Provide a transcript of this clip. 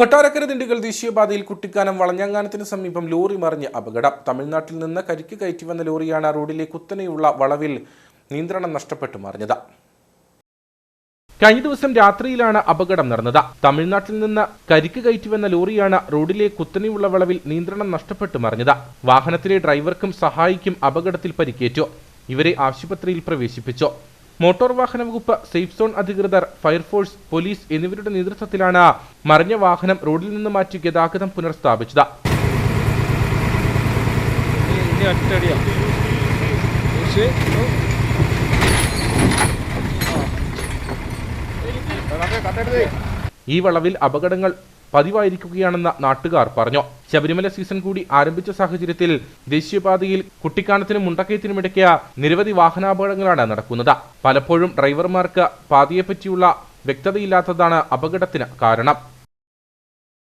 കൊട്ടാരക്കര ദിണ്ടുകൾ ദേശീയപാതയിൽ കുട്ടിക്കാനം വളഞ്ഞാങ്ങാനത്തിന് സമീപം ലോറി മറിഞ്ഞ് അപകടം. തമിഴ്നാട്ടിൽ നിന്ന് കരിക്ക് കയറ്റി വന്ന ലോറിയാണ് റോഡിലെ കുത്തനെയുള്ള വളവിൽ നിയന്ത്രണം നഷ്ടപ്പെട്ടു മറിഞ്ഞത്. കഴിഞ്ഞ ദിവസം രാത്രിയിലാണ് അപകടം നടന്നത്. തമിഴ്നാട്ടിൽ നിന്ന് കരിക്ക് കയറ്റി വന്ന ലോറിയാണ് റോഡിലെ കുത്തനെയുള്ള വളവിൽ നിയന്ത്രണം നഷ്ടപ്പെട്ടു മറിഞ്ഞത്. വാഹനത്തിലെ ഡ്രൈവർക്കും സഹായിക്കും അപകടത്തിൽ പരിക്കേറ്റു. ഇവരെ ആശുപത്രിയിൽ പ്രവേശിപ്പിച്ചു. മോട്ടോർ വാഹന വകുപ്പ് സേഫ് സോൺ അധികൃതർ ഫയർഫോഴ്സ് പോലീസ് എന്നിവരുടെ നേതൃത്വത്തിലാണ് മറിഞ്ഞ വാഹനം റോഡിൽ നിന്ന് മാറ്റി ഗതാഗതം പുനഃസ്ഥാപിച്ചത് ഈ വളവിൽ അപകടങ്ങൾ പതിവായിരിക്കുകയാണെന്ന് നാട്ടുകാർ പറഞ്ഞു. ശബരിമല സീസൺ കൂടി ആരംഭിച്ച സാഹചര്യത്തിൽ ദേശീയപാതയിൽ കുട്ടിക്കാനത്തിനും മുണ്ടക്കയത്തിനുമിടയ്ക്ക് നിരവധി വാഹനാപകടങ്ങളാണ് നടക്കുന്നത്. പലപ്പോഴും ഡ്രൈവർമാർക്ക് പാതയെപ്പറ്റിയുള്ള വ്യക്തതയില്ലാത്തതാണ് അപകടത്തിന് കാരണം.